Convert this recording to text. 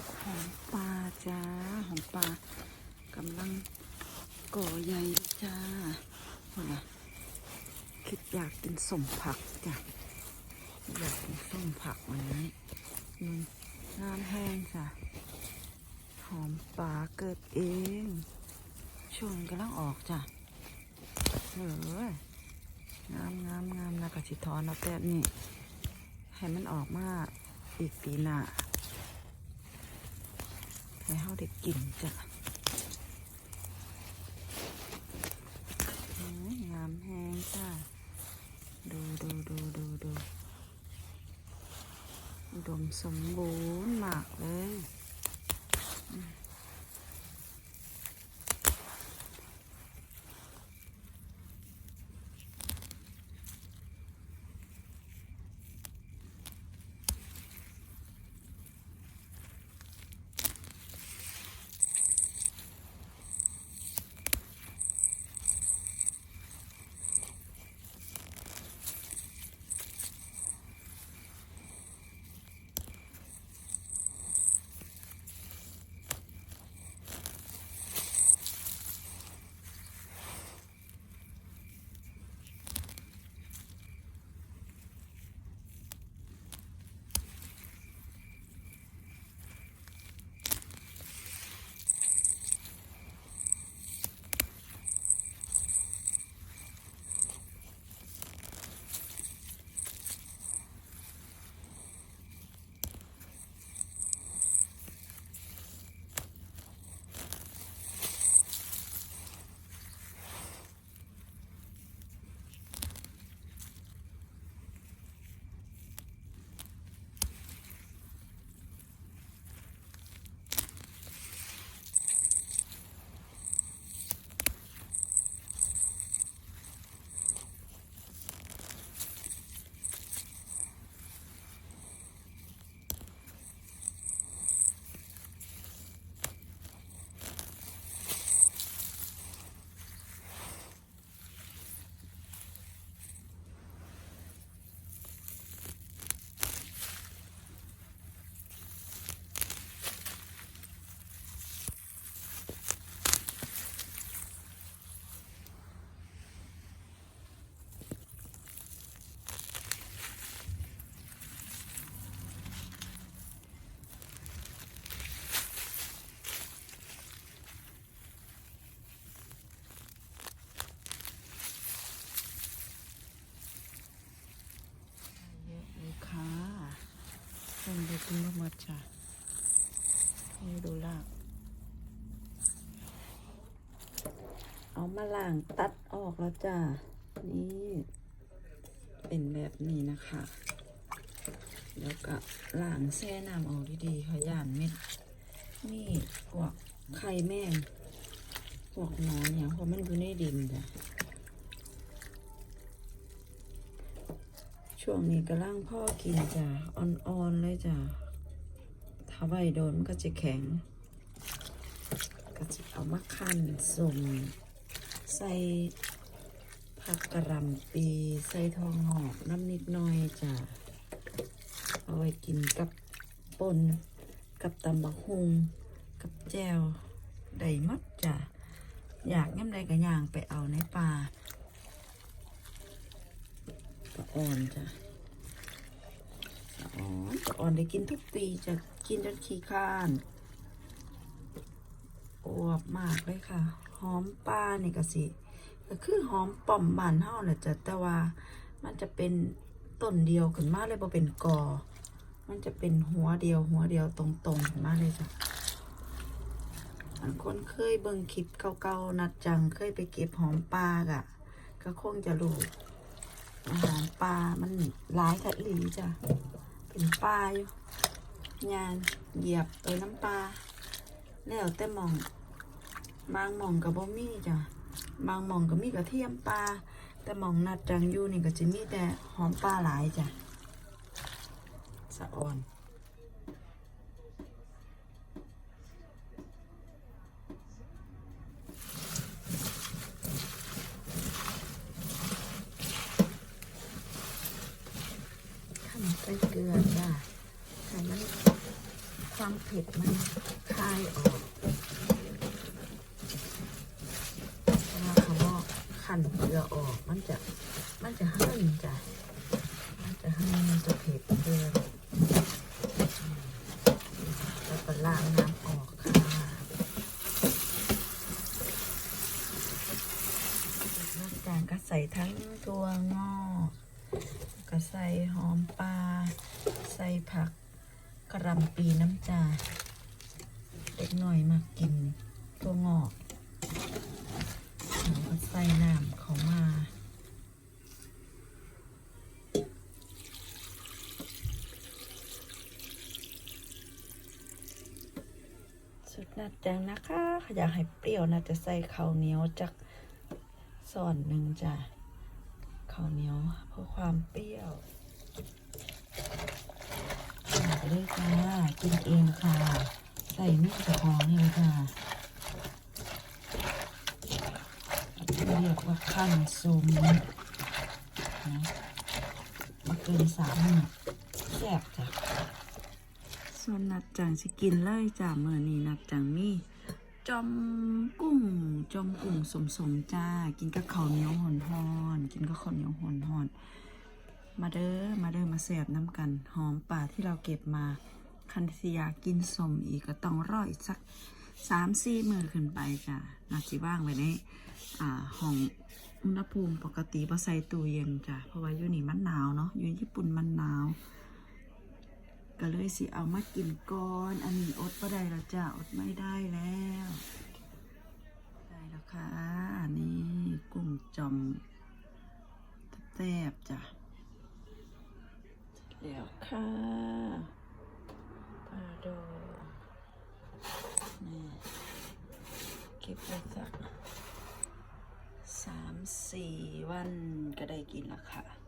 ก็บหอมปลาจ้า หอมปลากำลังก่อใหญ่เลยจ้าคิดอยากกินสมผักจ้ะ อยากกินส้มผักวันนี้มันน้ำแห้งจ้ะหอมปลาเกิดเอง ช่วงนี้กำลังออกจ้ะเฮ้ยงามงามงามนะกะสิทอนเอาแป๊บนี่ให้มันออกมาอีกปีหน้า ให้เฮาได้กินจ้ะโอ้ยงามแห้งจ้ะดูดูดูดูดูดมสมบูรณ์มากเลย เป็นไปกินมากมาจ้ะนี่ดูล่างเอามาล่างตัดออกแล้วจ้ะนี่เป็นแบบนี้นะคะแล้วก็ล้างแช่น้ำออกดีๆค่ะย่านเม็ดนี่พวกไข่แม่งพวกหนอนอย่างเพราะมันอยู่ในดินจ้ะ ช่วงนี้กำลังพ่อกินจ้ะอ่อนๆเลยจ้ะถ้าใบโดนมันก็จะแข็ง ก็จะเอามาคั่นสมใส่ผักกระหลำปีใส่ทองหอกน้ำนิดหน่อยจ้ะเอาไว้กินกับป่นกับตำบักฮุงกับแจวได้มัดจ้ะอยากย่ำใดก็ย่างไปเอาในป่า ปลาอ่อนจ้ะอ่อนปลาอ่อนได้กินทุกปีจะกินจนขี้ข้านอวบมากเลยค่ะ หอมปลาเนี่ยก็สิก็คือหอมป่อมบานเฮาแหละจ้ะแต่ว่ามันจะเป็นต้นเดียวขึ้นมาเลยบ่เป็นกอ มันจะเป็นหัวเดียว หัวเดียวตรงๆขึ้นมาเลยจ้ะอันคนเคยเบิ่งคลิปเก่าๆนัดจังเคยไปเก็บหอมปลากะก็คงจะรู้ อาหารปลา มันหลายกะอีหลีจ้ะ เป็นปลาอยู่ยานเหยียบตัวน้ำปลา แล้วแต่หมอง บางหมองกับบะมี่จ้ะ บางหมองก็มีกระเทียมปลา แต่หมองนัดจังยูนี่ก็จะมีแต่หอมปลาหลายจ้ะ สะอ่อน ทำใส่ เผ็ดมันคายออกเพราะว่าเขาขั่นเกลือออก มันจะ มันจะเฮิ่นจ้ะมันจะเฮิ่นมันจะเผ็ดเกินแล้วก็ล้างน้ำออกค่ะนอกจากก็ใส่ทั้งตัวงอกก็ใส่หอมปลา ใส่ผัก รำปีน้ำจาเด็กหน่อยมากินตัวงอกแล้วก็ใส่น้ำเขามาสุดนัดจังนะคะอยากให้เปรี้ยวนะจะใส่ข้าวเหนียวจากส่อนหนึ่งจ้ะข้าวเหนียวเพื่อความเปรี้ยว เลยจ้ากินเองค่ะ ใส่มีดกับของเลยจ้ะเรียกว่าขั้นซุมนะมาเกินสามหนึ่งแซ่บจ้ะส่วนนัดจังสิกินเลยจ้าเมื่อนี้นัดจังมีจอมกุ้งจอมกุ้งสมสมจ้า กินกับข้าวเหนียวหอนหอนกินกับข้าวเหนียวหอนหอน มาเด้อมาเด้อมาแสบน้ำกันหอมป่าที่เราเก็บมาคันสิยากินสมอีกก็ต้องรออีกสักสามสี่มือขึ้นไปจ้านาจิว่างไว้ในอ่าห้องอุณหภูมิปกติบ่ใส่ตู้เย็นจ้ะเพราะว่าอยู่นี่มันหนาวเนาะอยู่ญี่ปุ่นมันหนาว ก็เลยสิเอามากินก่อนอันนี้อดก็ได้แล้วจ้าอดไม่ได้แล้ว ได้แล้วค่ะอันนี้กุ้งจอมแทบจ้ะ เดี๋ยวค่ะปลาโดนี่เก็บไปสักสามสี่วันก็ได้กินแล้วค่ะ